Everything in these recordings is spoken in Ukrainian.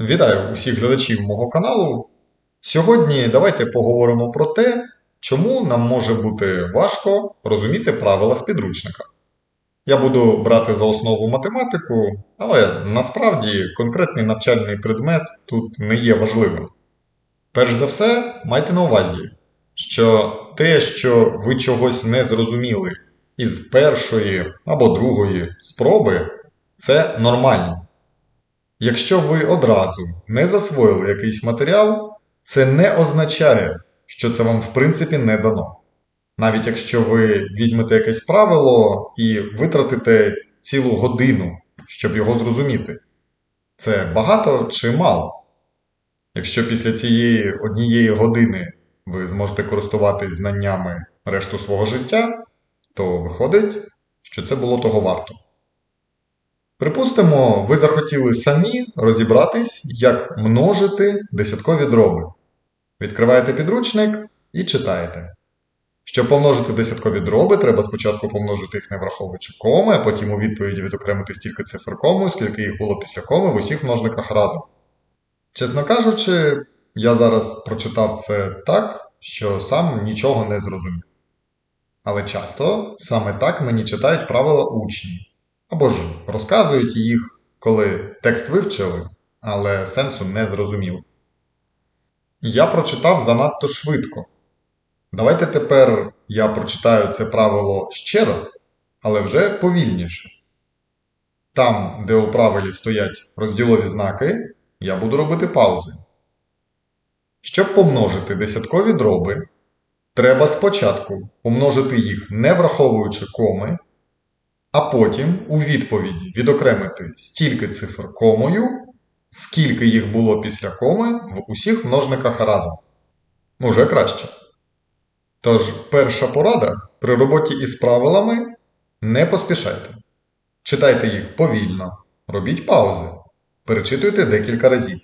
Вітаю усіх глядачів мого каналу. Сьогодні давайте поговоримо про те, чому нам може бути важко розуміти правила з підручника. Я буду брати за основу математику, але насправді конкретний навчальний предмет тут не є важливим. Перш за все, майте на увазі, що те, що ви чогось не зрозуміли із першої або другої спроби, це нормально. Якщо ви одразу не засвоїли якийсь матеріал, це не означає, що це вам в принципі не дано. Навіть якщо ви візьмете якесь правило і витратите цілу годину, щоб його зрозуміти, це багато чи мало? Якщо після цієї однієї години ви зможете користуватись знаннями решту свого життя, то виходить, що це було того варто. Припустимо, ви захотіли самі розібратись, як множити десяткові дроби. Відкриваєте підручник і читаєте. Щоб помножити десяткові дроби, треба спочатку помножити їх не враховуючи коми, а потім у відповіді відокремити стільки цифр кому, скільки їх було після коми в усіх множниках разом. Чесно кажучи, я зараз прочитав це так, що сам нічого не зрозумів. Але часто саме так мені читають правила учні. Або ж розказують їх, коли текст вивчили, але сенсу не зрозумів. Я прочитав занадто швидко. Давайте тепер я прочитаю це правило ще раз, але вже повільніше. Там, де у правилі стоять розділові знаки, я буду робити паузи. Щоб помножити десяткові дроби, треба спочатку помножити їх не враховуючи коми, а потім у відповіді відокремити стільки цифр комою, скільки їх було після коми в усіх множниках разом. Уже краще. Тож, перша порада при роботі із правилами не поспішайте. Читайте їх повільно, робіть паузи, перечитуйте декілька разів.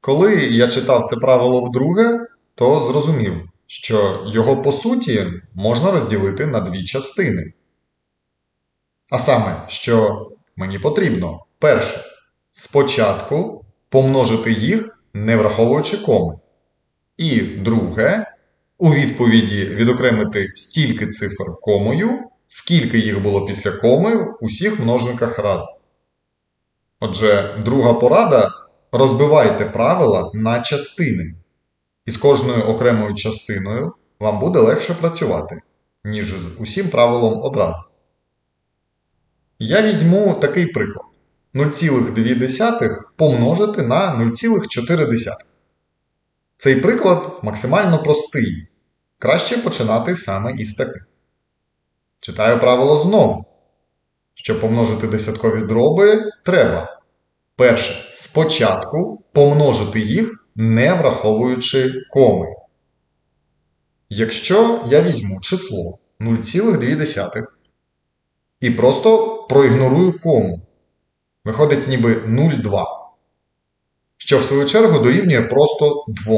Коли я читав це правило вдруге, то зрозумів, що його по суті можна розділити на дві частини. А саме, що мені потрібно перше, спочатку помножити їх, не враховуючи коми. І друге, у відповіді відокремити стільки цифр комою, скільки їх було після коми в усіх множниках разом. Отже, друга порада розбивайте правила на частини. І з кожною окремою частиною вам буде легше працювати, ніж з усім правилом одразу. Я візьму такий приклад: 0,2 помножити на 0,4. Цей приклад максимально простий. Краще починати саме із таких. Читаю правило знову. Щоб помножити десяткові дроби, треба перше спочатку помножити їх, не враховуючи коми. Якщо я візьму число 0,2 і просто проігнорую кому. Виходить ніби 0,2. Що в свою чергу дорівнює просто 2.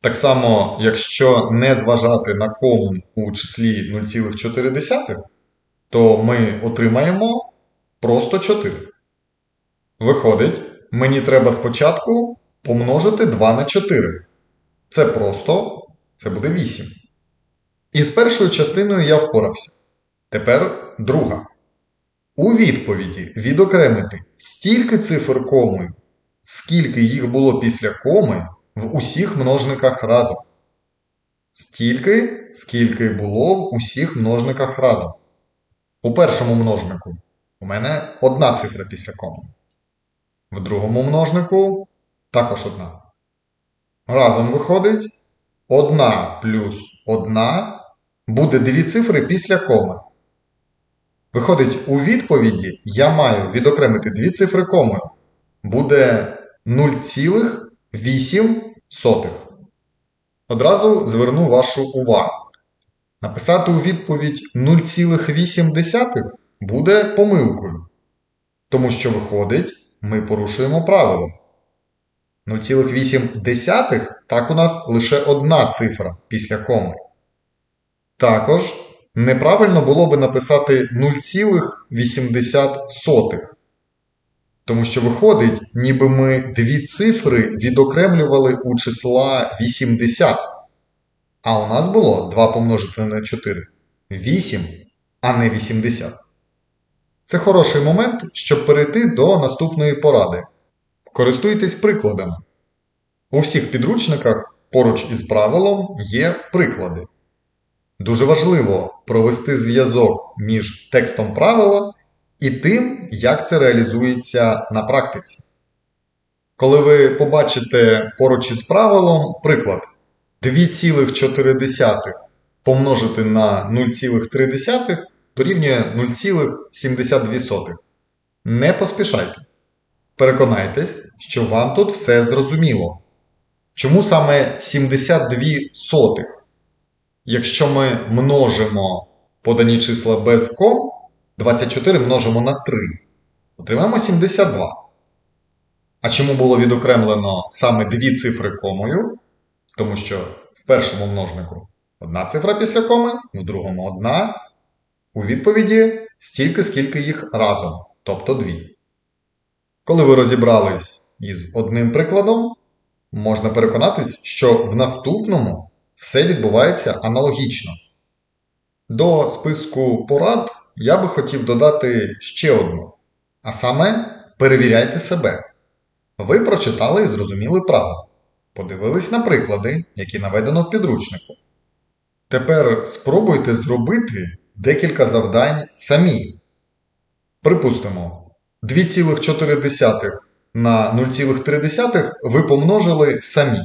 Так само, якщо не зважати на кому у числі 0,4, то ми отримаємо просто 4. Виходить, мені треба спочатку помножити 2 на 4. Це просто, це буде 8. І з першою частиною я впорався. Тепер друга. У відповіді відокремити стільки цифр комою, скільки їх було після коми в усіх множниках разом. Стільки, скільки було в усіх множниках разом. У першому множнику у мене одна цифра після коми. В другому множнику також одна. Разом виходить 1 плюс 1 буде дві цифри після коми. Виходить, у відповіді я маю відокремити дві цифри комою. Буде 0,8. Одразу зверну вашу увагу. Написати у відповідь 0,8 буде помилкою. Тому що виходить, ми порушуємо правило. 0,8 так у нас лише одна цифра після коми. Також неправильно було би написати 0,80. Тому що виходить, ніби ми дві цифри відокремлювали у числа 80. А у нас було 2 помножити на 4. 8, а не 80. Це хороший момент, щоб перейти до наступної поради. Користуйтесь прикладами. У всіх підручниках поруч із правилом є приклади. Дуже важливо провести зв'язок між текстом правила і тим, як це реалізується на практиці. Коли ви побачите поруч із правилом приклад 2,4 помножити на 0,3 дорівнює 0,72. Не поспішайте. Переконайтесь, що вам тут все зрозуміло. Чому саме 72 сотих? Якщо ми множимо подані числа без ком, 24 множимо на 3, отримаємо 72. А чому було відокремлено саме дві цифри комою? Тому що в першому множнику одна цифра після коми, в другому одна. У відповіді стільки, скільки їх разом, тобто дві. Коли ви розібрались із одним прикладом, можна переконатись, що в наступному все відбувається аналогічно. До списку порад я би хотів додати ще одну. А саме перевіряйте себе. Ви прочитали і зрозуміли правила. Подивились на приклади, які наведено в підручнику. Тепер спробуйте зробити декілька завдань самі. Припустимо, 2,4 на 0,3 ви помножили самі.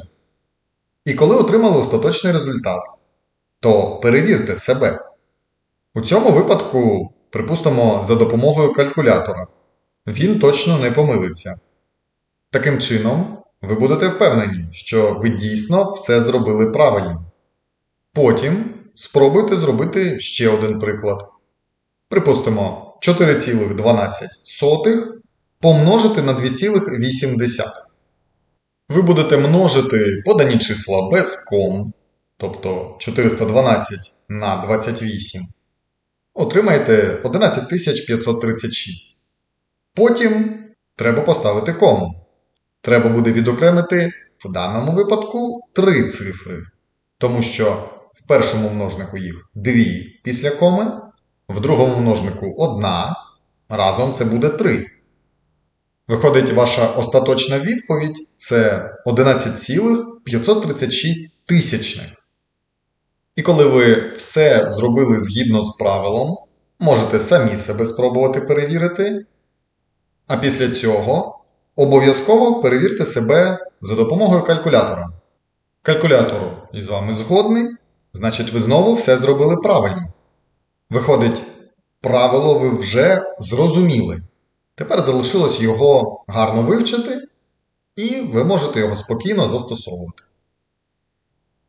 І коли отримали остаточний результат, то перевірте себе. У цьому випадку, припустимо, за допомогою калькулятора. Він точно не помилиться. Таким чином, ви будете впевнені, що ви дійсно все зробили правильно. Потім спробуйте зробити ще один приклад. Припустимо, 4,12 помножити на 2,8. Ви будете множити подані числа без ком, тобто 412 на 28. Отримаєте 11536. Потім треба поставити кому. Треба буде відокремити в даному випадку три цифри, тому що в першому множнику їх дві після коми, в другому множнику одна, разом це буде 3. Виходить, ваша остаточна відповідь це 11,536 тисячних. І коли ви все зробили згідно з правилом, можете самі себе спробувати перевірити. А після цього обов'язково перевірте себе за допомогою калькулятора. Калькулятор із вами згодний, значить, ви знову все зробили правильно. Виходить, правило ви вже зрозуміли. Тепер залишилось його гарно вивчити, і ви можете його спокійно застосовувати.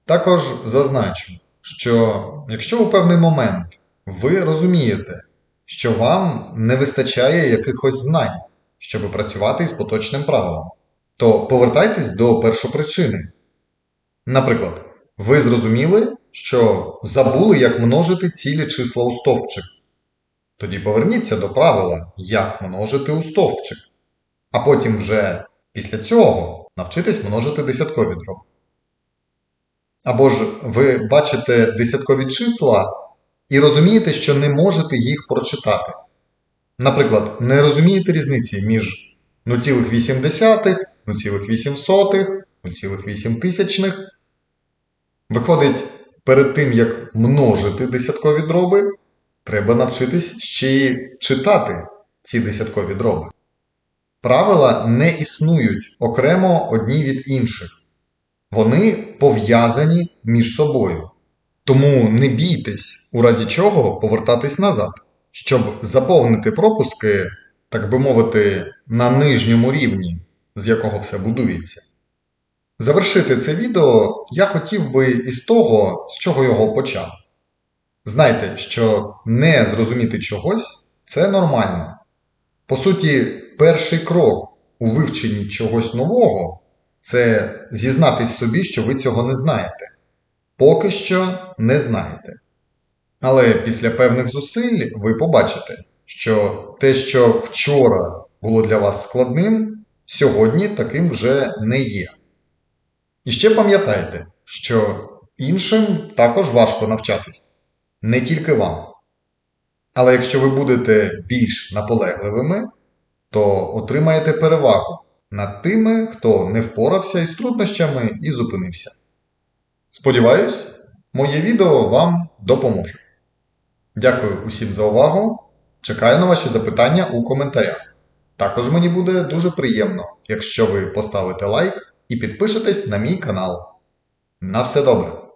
Також зазначу, що якщо у певний момент ви розумієте, що вам не вистачає якихось знань, щоб працювати із поточним правилом, то повертайтесь до першопричини. Наприклад, ви зрозуміли, що забули, як множити цілі числа у стовпчик. Тоді поверніться до правила, як множити у стовпчик. А потім вже після цього навчитесь множити десяткові дроби. Або ж ви бачите десяткові числа і розумієте, що не можете їх прочитати. Наприклад, не розумієте різниці між 0,8, 0,8, 0,8. Виходить, перед тим, як множити десяткові дроби, треба навчитись ще й читати ці десяткові дроби. Правила не існують окремо одні від інших. Вони пов'язані між собою. Тому не бійтесь, у разі чого повертатись назад, щоб заповнити пропуски, так би мовити, на нижньому рівні, з якого все будується. Завершити це відео я хотів би із того, з чого його почав. Знайте, що не зрозуміти чогось це нормально. По суті, перший крок у вивченні чогось нового це зізнатись собі, що ви цього не знаєте. Поки що не знаєте. Але після певних зусиль ви побачите, що те, що вчора було для вас складним, сьогодні таким вже не є. І ще пам'ятайте, що іншим також важко навчатись, не тільки вам. Але якщо ви будете більш наполегливими, то отримаєте перевагу над тими, хто не впорався із труднощами і зупинився. Сподіваюсь, моє відео вам допоможе. Дякую усім за увагу. Чекаю на ваші запитання у коментарях. Також мені буде дуже приємно, якщо ви поставите лайк і підпишетесь на мій канал. На все добре!